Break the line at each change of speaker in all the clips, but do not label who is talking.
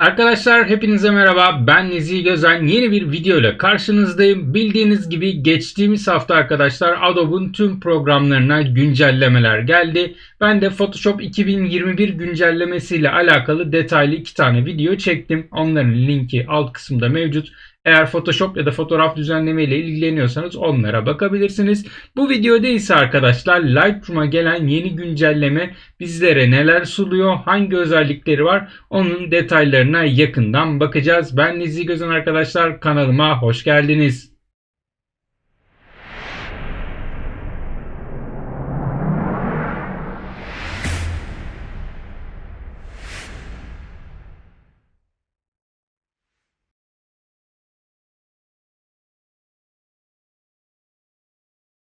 Arkadaşlar hepinize merhaba. Ben Nezih Gözen. Yeni bir video ile karşınızdayım. Bildiğiniz gibi geçtiğimiz hafta arkadaşlar Adobe'un tüm programlarına güncellemeler geldi. Ben de Photoshop 2021 güncellemesiyle alakalı detaylı iki tane video çektim. Onların linki alt kısımda mevcut. Eğer Photoshop ya da fotoğraf düzenleme ile ilgileniyorsanız onlara bakabilirsiniz. Bu videoda ise arkadaşlar Lightroom'a gelen yeni güncelleme bizlere neler sunuyor, hangi özellikleri var onun detaylarına yakından bakacağız. Ben Nezih Gözen arkadaşlar kanalıma hoş geldiniz.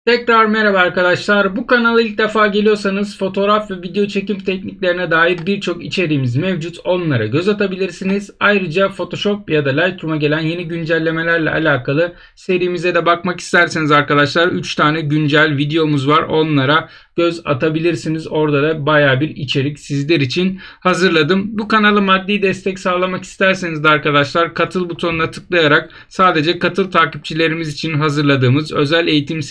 Tekrar merhaba arkadaşlar. Bu kanala ilk defa geliyorsanız fotoğraf ve video çekim tekniklerine dair birçok içeriğimiz mevcut. Onlara göz atabilirsiniz. Ayrıca Photoshop ya da Lightroom'a gelen yeni güncellemelerle alakalı serimize de bakmak isterseniz arkadaşlar 3 tane güncel videomuz var. Onlara göz atabilirsiniz. Orada da baya bir içerik sizler için hazırladım. Bu kanala maddi destek sağlamak isterseniz de arkadaşlar katıl butonuna tıklayarak sadece katıl takipçilerimiz için hazırladığımız özel eğitim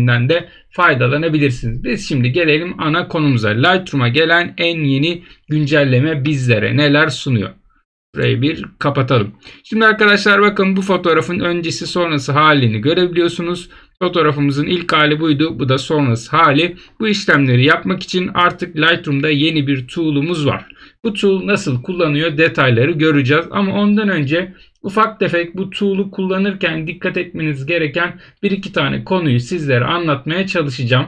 serilerinden de faydalanabilirsiniz. Biz şimdi gelelim ana konumuza. Lightroom'a gelen en yeni güncelleme bizlere neler sunuyor? Burayı bir kapatalım. Şimdi arkadaşlar bakın bu fotoğrafın öncesi sonrası halini görebiliyorsunuz. Fotoğrafımızın ilk hali buydu. Bu da sonrası hali. Bu işlemleri yapmak için artık Lightroom'da yeni bir tool'umuz var. Bu tool nasıl kullanıyor detayları göreceğiz. Ama ondan önce ufak tefek bu tool'u kullanırken dikkat etmeniz gereken bir iki tane konuyu sizlere anlatmaya çalışacağım.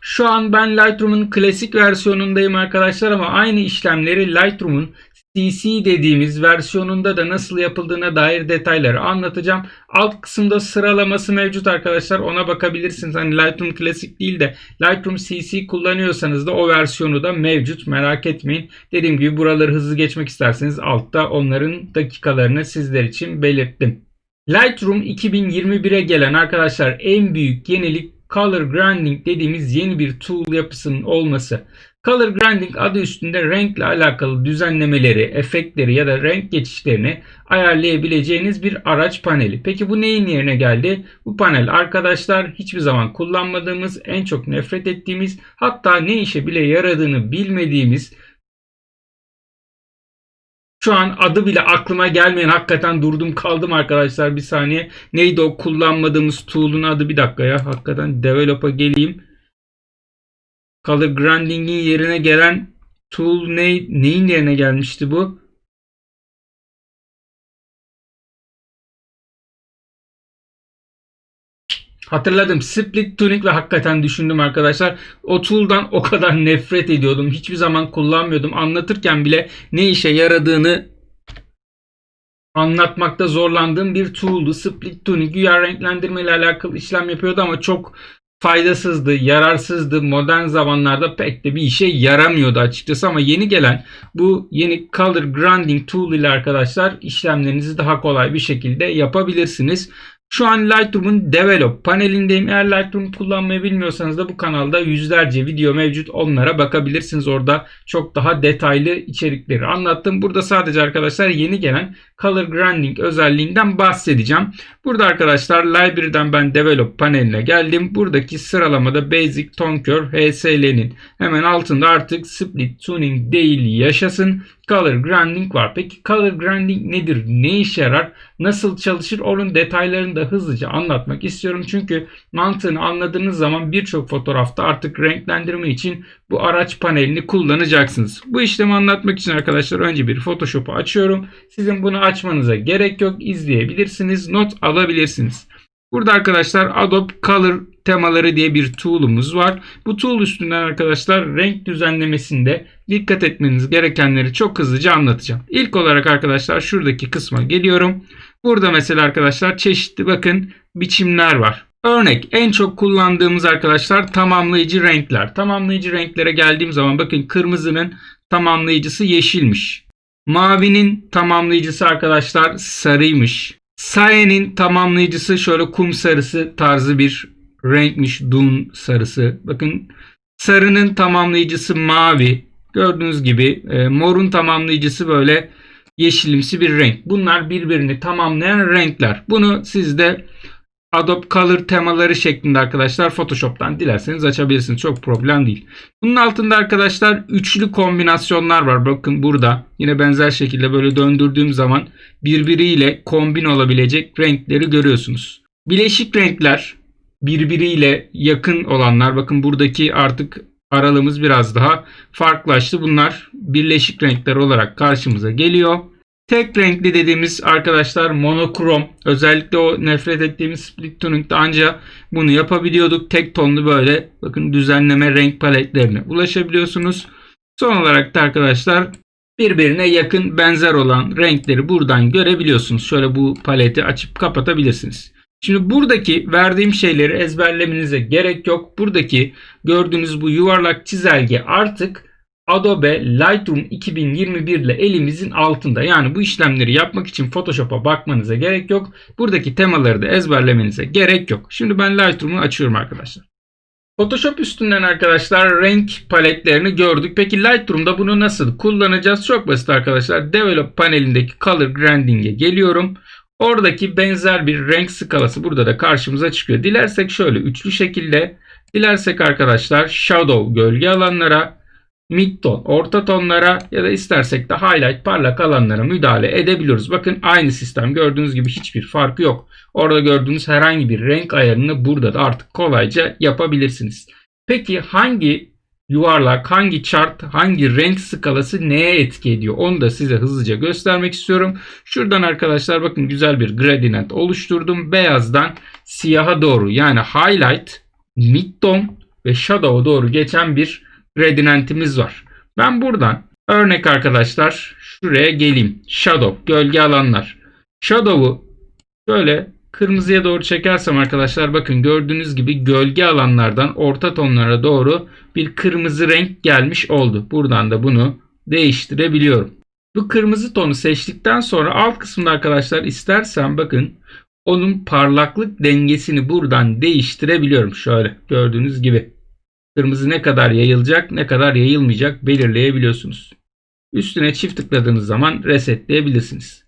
Şu an ben Lightroom'un klasik versiyonundayım arkadaşlar ama aynı işlemleri Lightroom'un CC dediğimiz versiyonunda da nasıl yapıldığına dair detayları anlatacağım. Alt kısımda sıralaması mevcut arkadaşlar. Ona bakabilirsiniz. Hani Lightroom Classic değil de Lightroom CC kullanıyorsanız da o versiyonu da mevcut. Merak etmeyin. Dediğim gibi buraları hızlı geçmek isterseniz altta onların dakikalarını sizler için belirttim. Lightroom 2021'e gelen arkadaşlar en büyük yenilik Color Grading dediğimiz yeni bir tool yapısının olması. Color Grading adı üstünde renkle alakalı düzenlemeleri, efektleri ya da renk geçişlerini ayarlayabileceğiniz bir araç paneli. Peki bu neyin yerine geldi? Bu panel arkadaşlar hiçbir zaman kullanmadığımız, en çok nefret ettiğimiz, hatta ne işe bile yaradığını bilmediğimiz şu an adı bile aklıma gelmeyen hakikaten durdum kaldım arkadaşlar bir saniye. Neydi o kullanmadığımız tool'un adı bir dakika ya. Hakikaten develop'a geleyim. Color Grading'in yerine gelen tool ne, neyin yerine gelmişti bu? Hatırladım. Split Tunic ve hakikaten düşündüm arkadaşlar. O tool'dan o kadar nefret ediyordum. Hiçbir zaman kullanmıyordum. Anlatırken bile ne işe yaradığını anlatmakta zorlandığım bir tool'du. Split Tunic güya renklendirme ile alakalı işlem yapıyordu ama çok faydasızdı, yararsızdı. Modern zamanlarda pek de bir işe yaramıyordu açıkçası ama yeni gelen bu yeni Color Grading Tool ile arkadaşlar işlemlerinizi daha kolay bir şekilde yapabilirsiniz. Şu an Lightroom'un Develop panelindeyim. Eğer Lightroom kullanmayı bilmiyorsanız da bu kanalda yüzlerce video mevcut. Onlara bakabilirsiniz. Orada çok daha detaylı içerikleri anlattım. Burada sadece arkadaşlar yeni gelen Color Grading özelliğinden bahsedeceğim. Burada arkadaşlar Library'den ben Develop paneline geldim. Buradaki sıralamada Basic Tone Curve HSL'nin hemen altında artık Split Tuning değil yaşasın. Color Grading var. Peki Color Grading nedir? Ne işe yarar? Nasıl çalışır? Onun detaylarını da hızlıca anlatmak istiyorum. Çünkü mantığını anladığınız zaman birçok fotoğrafta artık renklendirme için bu araç panelini kullanacaksınız. Bu işlemi anlatmak için arkadaşlar önce bir Photoshop'u açıyorum. Sizin bunu açmanıza gerek yok. İzleyebilirsiniz. Not alabilirsiniz. Burada arkadaşlar Adobe Color temaları diye bir tool'umuz var. Bu tool üstünden arkadaşlar renk düzenlemesinde dikkat etmeniz gerekenleri çok hızlıca anlatacağım. İlk olarak arkadaşlar şuradaki kısma geliyorum. Burada mesela arkadaşlar çeşitli bakın biçimler var. Örnek en çok kullandığımız arkadaşlar tamamlayıcı renkler. Tamamlayıcı renklere geldiğim zaman bakın kırmızının tamamlayıcısı yeşilmiş. Mavinin tamamlayıcısı arkadaşlar sarıymış. Saye'nin tamamlayıcısı şöyle kum sarısı tarzı bir renkmiş. Dun sarısı. Bakın sarının tamamlayıcısı mavi. Gördüğünüz gibi e, morun tamamlayıcısı böyle yeşilimsi bir renk. Bunlar birbirini tamamlayan renkler. Bunu siz de Adobe Color temaları şeklinde arkadaşlar Photoshop'tan dilerseniz açabilirsiniz. Çok problem değil. Bunun altında arkadaşlar üçlü kombinasyonlar var. Bakın burada yine benzer şekilde böyle döndürdüğüm zaman birbiriyle kombin olabilecek renkleri görüyorsunuz. Bileşik renkler birbiriyle yakın olanlar. Bakın buradaki artık aralığımız biraz daha farklılaştı. Bunlar birleşik renkler olarak karşımıza geliyor. Tek renkli dediğimiz arkadaşlar monokrom. Özellikle o nefret ettiğimiz split tuning'de ancak bunu yapabiliyorduk. Tek tonlu böyle bakın düzenleme renk paletlerine ulaşabiliyorsunuz. Son olarak da arkadaşlar birbirine yakın benzer olan renkleri buradan görebiliyorsunuz. Şöyle bu paleti açıp kapatabilirsiniz. Şimdi buradaki verdiğim şeyleri ezberlemenize gerek yok. Buradaki gördüğünüz bu yuvarlak çizelge artık Adobe Lightroom 2021 ile elimizin altında. Yani bu işlemleri yapmak için Photoshop'a bakmanıza gerek yok. Buradaki temaları da ezberlemenize gerek yok. Şimdi ben Lightroom'u açıyorum arkadaşlar. Photoshop üstünden arkadaşlar renk paletlerini gördük. Peki Lightroom'da bunu nasıl kullanacağız? Çok basit arkadaşlar. Develop panelindeki Color Grading'e geliyorum. Oradaki benzer bir renk skalası burada da karşımıza çıkıyor. Dilersek şöyle üçlü şekilde, dilersek arkadaşlar Shadow gölge alanlara, mid ton, orta tonlara ya da istersek de highlight parlak alanlara müdahale edebiliyoruz. Bakın aynı sistem gördüğünüz gibi hiçbir farkı yok. Orada gördüğünüz herhangi bir renk ayarını burada da artık kolayca yapabilirsiniz. Peki hangi yuvarlak, hangi chart, hangi renk skalası neye etki ediyor? Onu da size hızlıca göstermek istiyorum. Şuradan arkadaşlar bakın güzel bir gradient oluşturdum. Beyazdan siyaha doğru yani highlight, mid tone ve shadow'a doğru geçen bir gradientimiz var. Ben buradan örnek arkadaşlar şuraya geleyim. Shadow, gölge alanlar. Shadow'u şöyle kırmızıya doğru çekersem arkadaşlar bakın gördüğünüz gibi gölge alanlardan orta tonlara doğru bir kırmızı renk gelmiş oldu. Buradan da bunu değiştirebiliyorum. Bu kırmızı tonu seçtikten sonra alt kısımda arkadaşlar istersem bakın onun parlaklık dengesini buradan değiştirebiliyorum. Şöyle gördüğünüz gibi. Kırmızı ne kadar yayılacak ne kadar yayılmayacak belirleyebiliyorsunuz. Üstüne çift tıkladığınız zaman resetleyebilirsiniz.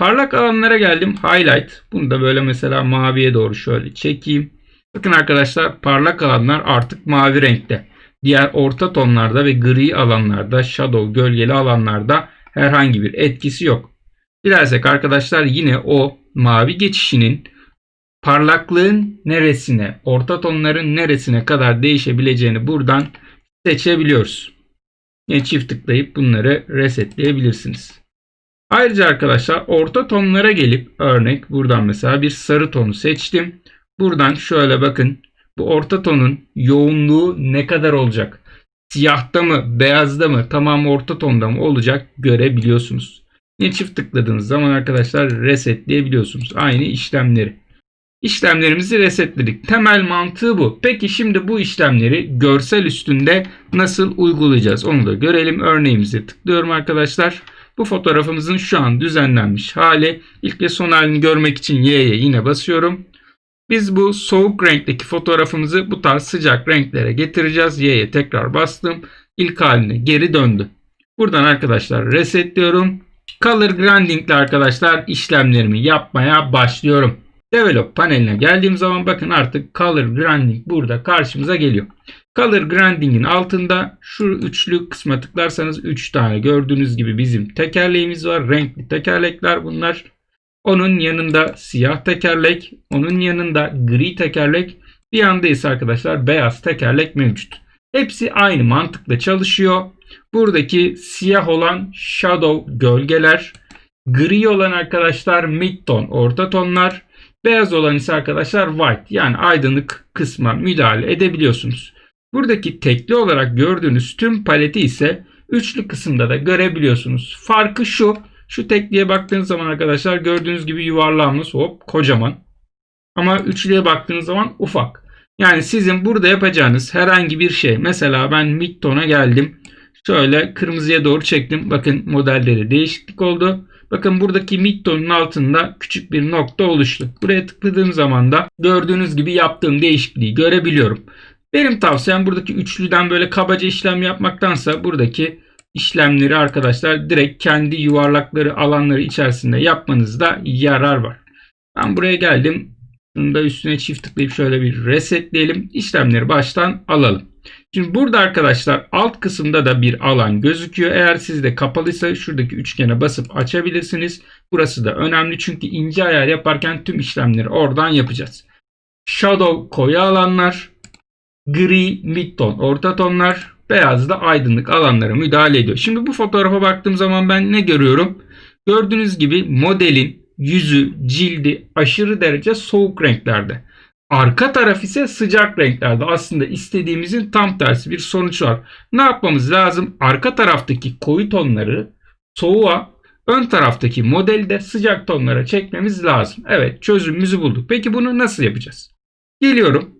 Parlak alanlara geldim. Highlight. Bunu da böyle mesela maviye doğru şöyle çekeyim. Bakın arkadaşlar parlak alanlar artık mavi renkte. Diğer orta tonlarda ve gri alanlarda, shadow, gölgeli alanlarda herhangi bir etkisi yok. Dilersek arkadaşlar yine o mavi geçişinin parlaklığın neresine, orta tonların neresine kadar değişebileceğini buradan seçebiliyoruz. Yine çift tıklayıp bunları resetleyebilirsiniz. Ayrıca arkadaşlar orta tonlara gelip örnek buradan mesela bir sarı tonu seçtim. Buradan şöyle bakın bu orta tonun yoğunluğu ne kadar olacak? Siyahta mı, beyazda mı, tamam orta tonda mı olacak görebiliyorsunuz. Yine çift tıkladığınız zaman arkadaşlar resetleyebiliyorsunuz aynı işlemleri. İşlemlerimizi resetledik. Temel mantığı bu. Peki şimdi bu işlemleri görsel üstünde nasıl uygulayacağız? Onu da görelim. Örneğimizi tıklıyorum arkadaşlar. Bu fotoğrafımızın şu an düzenlenmiş hali. İlk ve son halini görmek için Y'ye yine basıyorum. Biz bu soğuk renkteki fotoğrafımızı bu tarz sıcak renklere getireceğiz. Y'ye tekrar bastım. İlk haline geri döndü. Buradan arkadaşlar resetliyorum. Color grading ile arkadaşlar işlemlerimi yapmaya başlıyorum. Develop paneline geldiğim zaman bakın artık Color Grading burada karşımıza geliyor. Color Grading'in altında şu üçlü kısma tıklarsanız 3 tane gördüğünüz gibi bizim tekerleğimiz var. Renkli tekerlekler bunlar. Onun yanında siyah tekerlek, onun yanında gri tekerlek, bir yanda ise arkadaşlar beyaz tekerlek mevcut. Hepsi aynı mantıkla çalışıyor. Buradaki siyah olan shadow gölgeler, gri olan arkadaşlar midtone orta tonlar, Beyaz olan ise arkadaşlar white yani aydınlık kısma müdahale edebiliyorsunuz. Buradaki tekli olarak gördüğünüz tüm paleti ise üçlü kısımda da görebiliyorsunuz. Farkı şu. Şu tekliye baktığınız zaman arkadaşlar gördüğünüz gibi yuvarlağımız hop kocaman. Ama üçlüye baktığınız zaman ufak. Yani sizin burada yapacağınız herhangi bir şey. Mesela ben midtone'a geldim. Şöyle kırmızıya doğru çektim. Bakın modelleri değişiklik oldu. Bakın buradaki midtone'un altında küçük bir nokta oluştu. Buraya tıkladığım zaman da gördüğünüz gibi yaptığım değişikliği görebiliyorum. Benim tavsiyem buradaki üçlüden böyle kabaca işlem yapmaktansa buradaki işlemleri arkadaşlar direkt kendi yuvarlakları alanları içerisinde yapmanızda yarar var. Ben buraya geldim. Bunu da üstüne çift tıklayıp şöyle bir resetleyelim. İşlemleri baştan alalım. Şimdi burada arkadaşlar alt kısımda da bir alan gözüküyor. Eğer sizde kapalıysa şuradaki üçgene basıp açabilirsiniz. Burası da önemli çünkü ince ayar yaparken tüm işlemleri oradan yapacağız. Shadow koyu alanlar, gri midton orta tonlar, beyaz da aydınlık alanlara müdahale ediyor. Şimdi bu fotoğrafa baktığım zaman ben ne görüyorum? Gördüğünüz gibi modelin yüzü, cildi aşırı derece soğuk renklerde. Arka taraf ise sıcak renklerde. Aslında istediğimizin tam tersi bir sonuç var. Ne yapmamız lazım? Arka taraftaki koyu tonları soğuğa, ön taraftaki modeli de sıcak tonlara çekmemiz lazım. Evet çözümümüzü bulduk. Peki bunu nasıl yapacağız? Geliyorum.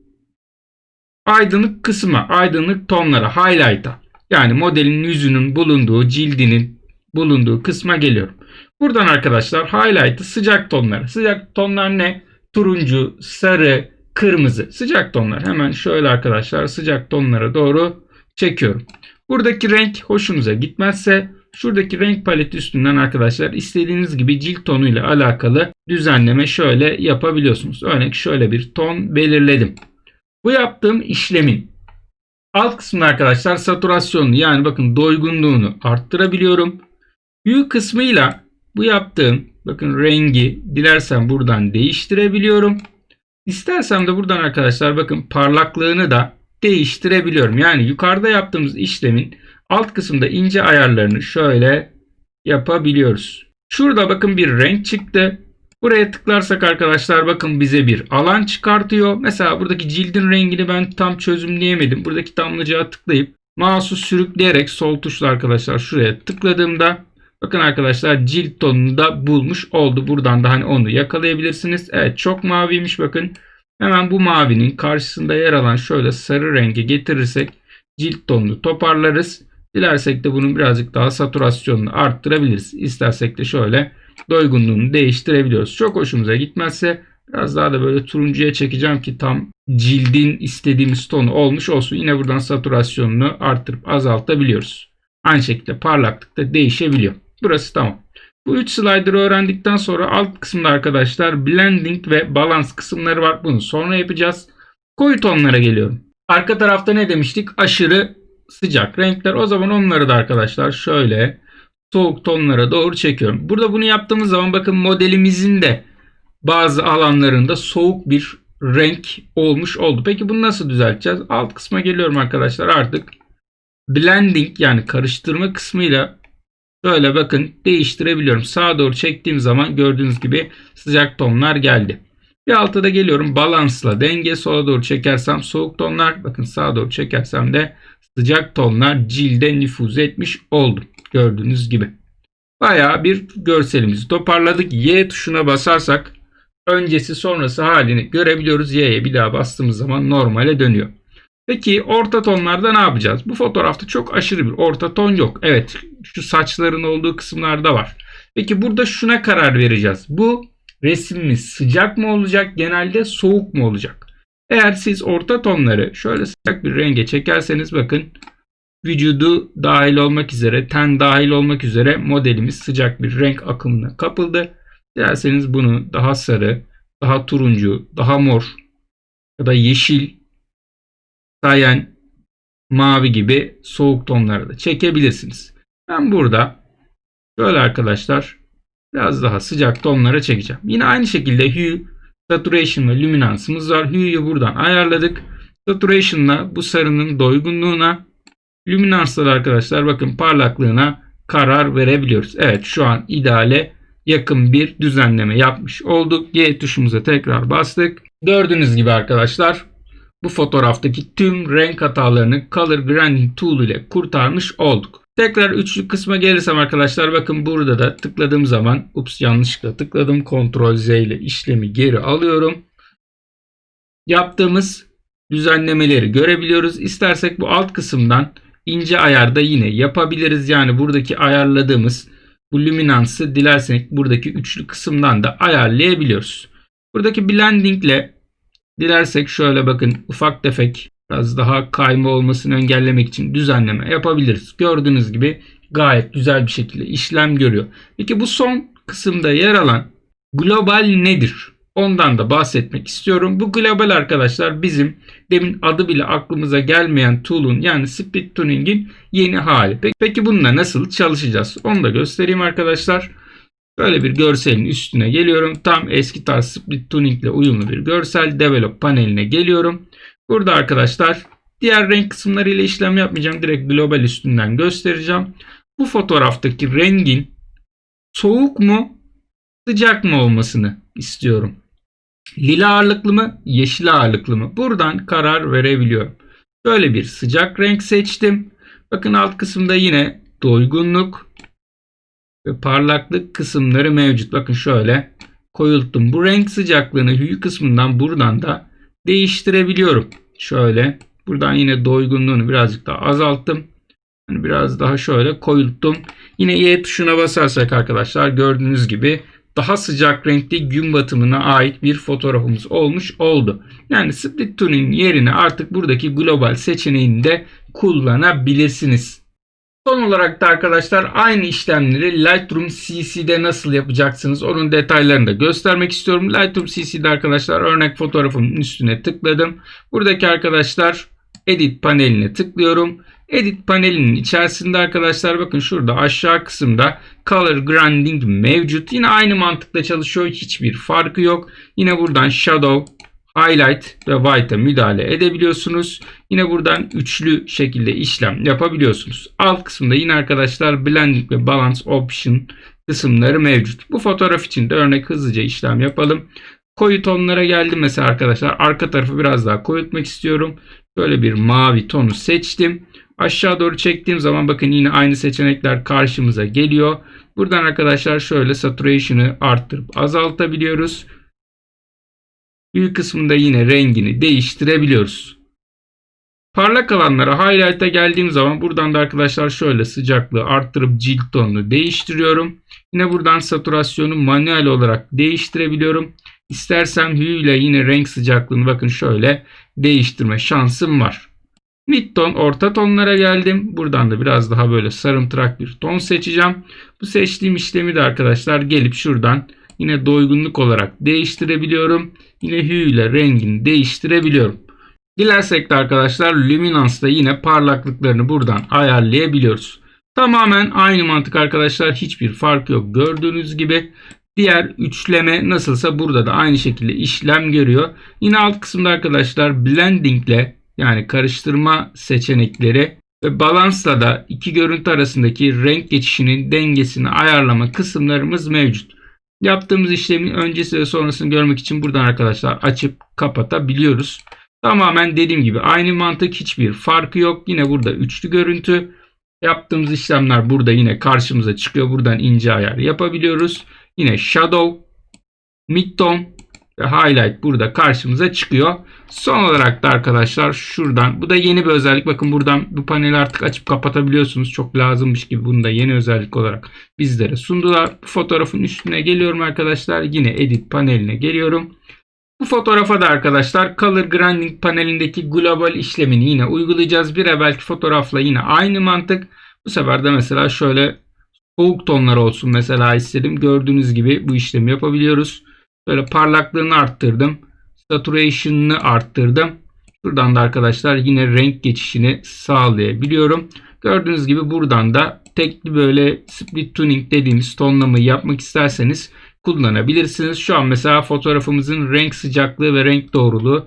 Aydınlık kısma, aydınlık tonlara, highlight'a. Yani modelin yüzünün bulunduğu, cildinin bulunduğu kısma geliyorum. Buradan arkadaşlar highlight'ı sıcak tonlara. Sıcak tonlar ne? Turuncu, sarı, kırmızı. Sıcak tonlar. Hemen şöyle arkadaşlar sıcak tonlara doğru çekiyorum. Buradaki renk hoşunuza gitmezse şuradaki renk paleti üstünden arkadaşlar istediğiniz gibi cilt tonuyla alakalı düzenleme şöyle yapabiliyorsunuz. Örnek şöyle bir ton belirledim. Bu yaptığım işlemin alt kısmında arkadaşlar saturasyonunu yani bakın doygunluğunu arttırabiliyorum. Hue kısmıyla bu yaptığım bakın rengi dilersem buradan değiştirebiliyorum. İstersem de buradan arkadaşlar bakın parlaklığını da değiştirebiliyorum. Yani yukarıda yaptığımız işlemin alt kısımda ince ayarlarını şöyle yapabiliyoruz. Şurada bakın bir renk çıktı. Buraya tıklarsak arkadaşlar bakın bize bir alan çıkartıyor. Mesela buradaki cildin rengini ben tam çözümleyemedim. Buradaki damlacığa tıklayıp mouse'u sürükleyerek sol tuşla arkadaşlar şuraya tıkladığımda bakın arkadaşlar cilt tonunu da bulmuş oldu. Buradan da hani onu yakalayabilirsiniz. Evet çok maviymiş bakın. Hemen bu mavinin karşısında yer alan şöyle sarı rengi getirirsek cilt tonunu toparlarız. Dilersek de bunun birazcık daha saturasyonunu arttırabiliriz. İstersek de şöyle doygunluğunu değiştirebiliyoruz. Çok hoşumuza gitmezse biraz daha da böyle turuncuya çekeceğim ki tam cildin istediğimiz tonu olmuş olsun. Yine buradan saturasyonunu arttırıp azaltabiliyoruz. Aynı şekilde parlaklık da değişebiliyor. Burası tamam. Bu 3 slider'ı öğrendikten sonra alt kısımda arkadaşlar blending ve balans kısımları var. Bunu sonra yapacağız. Koyu tonlara geliyorum. Arka tarafta ne demiştik? Aşırı sıcak renkler. O zaman onları da arkadaşlar şöyle soğuk tonlara doğru çekiyorum. Burada bunu yaptığımız zaman bakın modelimizin de bazı alanlarında soğuk bir renk olmuş oldu. Peki bunu nasıl düzelteceğiz? Alt kısma geliyorum arkadaşlar artık. Blending yani karıştırma kısmıyla şöyle bakın değiştirebiliyorum. Sağa doğru çektiğim zaman gördüğünüz gibi sıcak tonlar geldi. Bir altta da geliyorum balansla denge sola doğru çekersem soğuk tonlar bakın sağa doğru çekersem de sıcak tonlar cilde nüfuz etmiş oldu. Gördüğünüz gibi. Bayağı bir görselimizi toparladık. Y tuşuna basarsak öncesi sonrası halini görebiliyoruz. Y'ye bir daha bastığımız zaman normale dönüyor. Peki orta tonlarda ne yapacağız? Bu fotoğrafta çok aşırı bir orta ton yok. Evet şu saçların olduğu kısımlarda var. Peki burada şuna karar vereceğiz. Bu resimimiz sıcak mı olacak genelde soğuk mu olacak? Eğer siz orta tonları şöyle sıcak bir renge çekerseniz bakın vücudu dahil olmak üzere, ten dahil olmak üzere modelimiz sıcak bir renk akımına kapıldı. Dilerseniz bunu daha sarı, daha turuncu, daha mor ya da yeşil, sayen, mavi gibi soğuk tonlara da çekebilirsiniz. Ben burada şöyle arkadaşlar biraz daha sıcak tonlara çekeceğim. Yine aynı şekilde hue, saturation ve luminansımız var. Hue'yu buradan ayarladık. Saturation'la bu sarının doygunluğuna Luminanslar arkadaşlar bakın parlaklığına karar verebiliyoruz. Evet şu an ideale yakın bir düzenleme yapmış olduk. G tuşumuza tekrar bastık. Gördüğünüz gibi arkadaşlar bu fotoğraftaki tüm renk hatalarını Color Grading Tool ile kurtarmış olduk. Tekrar üçlü kısma gelirsem arkadaşlar bakın burada da tıkladığım zaman ups yanlışlıkla tıkladım. Ctrl Z ile işlemi geri alıyorum. Yaptığımız düzenlemeleri görebiliyoruz. İstersek bu alt kısımdan ince ayarda yine yapabiliriz. Yani buradaki ayarladığımız bu lüminansı dilersek buradaki üçlü kısımdan da ayarlayabiliyoruz. Buradaki blending ile dilersek şöyle bakın ufak tefek biraz daha kayma olmasını engellemek için düzenleme yapabiliriz. Gördüğünüz gibi gayet güzel bir şekilde işlem görüyor. Peki bu son kısımda yer alan global nedir? Ondan da bahsetmek istiyorum. Bu global arkadaşlar bizim demin adı bile aklımıza gelmeyen tool'un yani split tuning'in yeni hali. Peki, peki bununla nasıl çalışacağız? Onu da göstereyim arkadaşlar. Böyle bir görselin üstüne geliyorum. Tam eski tarz split tuning ile uyumlu bir görsel. Develop paneline geliyorum. Burada arkadaşlar diğer renk kısımlarıyla işlem yapmayacağım. Direkt global üstünden göstereceğim. Bu fotoğraftaki rengin soğuk mu sıcak mı olmasını istiyorum. Lila ağırlıklı mı yeşil ağırlıklı mı? Buradan karar verebiliyorum. Böyle bir sıcak renk seçtim. Bakın alt kısımda yine doygunluk ve parlaklık kısımları mevcut. Bakın şöyle koyulttum. Bu renk sıcaklığını hue kısmından buradan da değiştirebiliyorum. Şöyle buradan yine doygunluğunu birazcık daha azalttım. Yani biraz daha şöyle koyulttum. Yine Y tuşuna basarsak arkadaşlar gördüğünüz gibi daha sıcak renkli gün batımına ait bir fotoğrafımız olmuş oldu. Yani split tuning yerine artık buradaki global seçeneğini de kullanabilirsiniz. Son olarak da arkadaşlar aynı işlemleri Lightroom CC'de nasıl yapacaksınız onun detaylarını da göstermek istiyorum. Lightroom CC'de arkadaşlar örnek fotoğrafımın üstüne tıkladım. Buradaki arkadaşlar Edit paneline tıklıyorum. Edit panelinin içerisinde arkadaşlar bakın şurada aşağı kısımda Color Grading mevcut. Yine aynı mantıkla çalışıyor. Hiçbir farkı yok. Yine buradan Shadow, Highlight ve White'a müdahale edebiliyorsunuz. Yine buradan üçlü şekilde işlem yapabiliyorsunuz. Alt kısımda yine arkadaşlar Blending ve Balance Option kısımları mevcut. Bu fotoğraf için de örnek hızlıca işlem yapalım. Koyu tonlara geldim mesela arkadaşlar. Arka tarafı biraz daha koyultmak istiyorum. Böyle bir mavi tonu seçtim. Aşağı doğru çektiğim zaman bakın yine aynı seçenekler karşımıza geliyor. Buradan arkadaşlar şöyle saturation'ı arttırıp azaltabiliyoruz. Hue kısmında yine rengini değiştirebiliyoruz. Parlak alanlara highlight'a geldiğim zaman buradan da arkadaşlar şöyle sıcaklığı arttırıp cilt tonunu değiştiriyorum. Yine buradan saturasyonu manuel olarak değiştirebiliyorum. İstersem hue ile yine renk sıcaklığını bakın şöyle değiştirme şansım var. Mid ton orta tonlara geldim. Buradan da biraz daha böyle sarımtırak bir ton seçeceğim. Bu seçtiğim işlemi de arkadaşlar gelip şuradan yine doygunluk olarak değiştirebiliyorum. Yine hue ile rengini değiştirebiliyorum. Dilersek de arkadaşlar Luminance'da yine parlaklıklarını buradan ayarlayabiliyoruz. Tamamen aynı mantık arkadaşlar. Hiçbir fark yok. Gördüğünüz gibi diğer üçleme nasılsa burada da aynı şekilde işlem görüyor. Yine alt kısımda arkadaşlar blending ile yani karıştırma seçenekleri ve balansla da iki görüntü arasındaki renk geçişinin dengesini ayarlama kısımlarımız mevcut. Yaptığımız işlemin öncesi ve sonrasını görmek için buradan arkadaşlar açıp kapatabiliyoruz. Tamamen dediğim gibi aynı mantık hiçbir farkı yok. Yine burada üçlü görüntü. Yaptığımız işlemler burada yine karşımıza çıkıyor. Buradan ince ayar yapabiliyoruz. Yine shadow, midtone ve highlight burada karşımıza çıkıyor. Son olarak da arkadaşlar şuradan bu da yeni bir özellik. Bakın buradan bu paneli artık açıp kapatabiliyorsunuz. Çok lazımmış gibi bunu da yeni özellik olarak bizlere sundular. Bu fotoğrafın üstüne geliyorum arkadaşlar. Yine edit paneline geliyorum. Bu fotoğrafa da arkadaşlar Color Grading panelindeki global işlemini yine uygulayacağız. Bir evvelki fotoğrafla yine aynı mantık. Bu sefer de mesela şöyle soğuk tonlar olsun mesela istedim. Gördüğünüz gibi bu işlemi yapabiliyoruz. Böyle parlaklığını arttırdım. Saturation'ını arttırdım. Şuradan da arkadaşlar yine renk geçişini sağlayabiliyorum. Gördüğünüz gibi buradan da tekli böyle split tuning dediğimiz tonlamayı yapmak isterseniz kullanabilirsiniz. Şu an mesela fotoğrafımızın renk sıcaklığı ve renk doğruluğu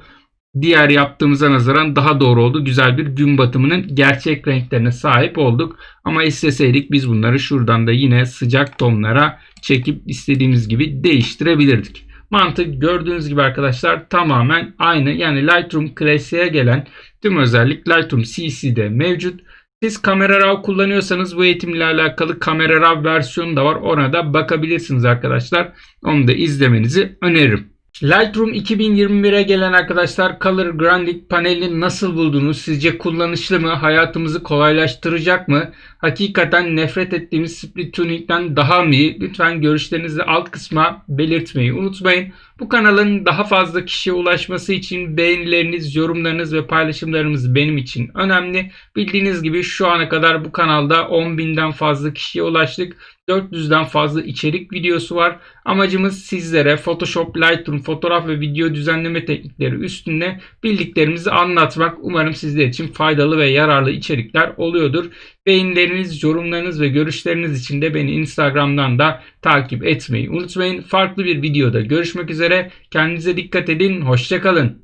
diğer yaptığımıza nazaran daha doğru oldu. Güzel bir gün batımının gerçek renklerine sahip olduk. Ama isteseydik biz bunları şuradan da yine sıcak tonlara çekip istediğimiz gibi değiştirebilirdik. Mantık gördüğünüz gibi arkadaşlar tamamen aynı. Yani Lightroom Classic'e gelen tüm özellik Lightroom CC'de mevcut. Siz Camera Raw kullanıyorsanız bu eğitimle alakalı Camera Raw versiyonu da var. Ona da bakabilirsiniz arkadaşlar. Onu da izlemenizi öneririm. Lightroom 2021'e gelen arkadaşlar Color Grading panelini nasıl buldunuz? Sizce kullanışlı mı? Hayatımızı kolaylaştıracak mı? Hakikaten nefret ettiğimiz split tuning'den daha mı iyi? Lütfen görüşlerinizi alt kısma belirtmeyi unutmayın. Bu kanalın daha fazla kişiye ulaşması için beğenileriniz, yorumlarınız ve paylaşımlarınız benim için önemli. Bildiğiniz gibi şu ana kadar bu kanalda 10.000'den fazla kişiye ulaştık. 400'den fazla içerik videosu var. Amacımız sizlere Photoshop, Lightroom, fotoğraf ve video düzenleme teknikleri üstünde bildiklerimizi anlatmak. Umarım sizler için faydalı ve yararlı içerikler oluyordur. Beğenileriniz, yorumlarınız ve görüşleriniz için de beni Instagram'dan da takip etmeyi unutmayın. Farklı bir videoda görüşmek üzere. Kendinize dikkat edin. Hoşçakalın.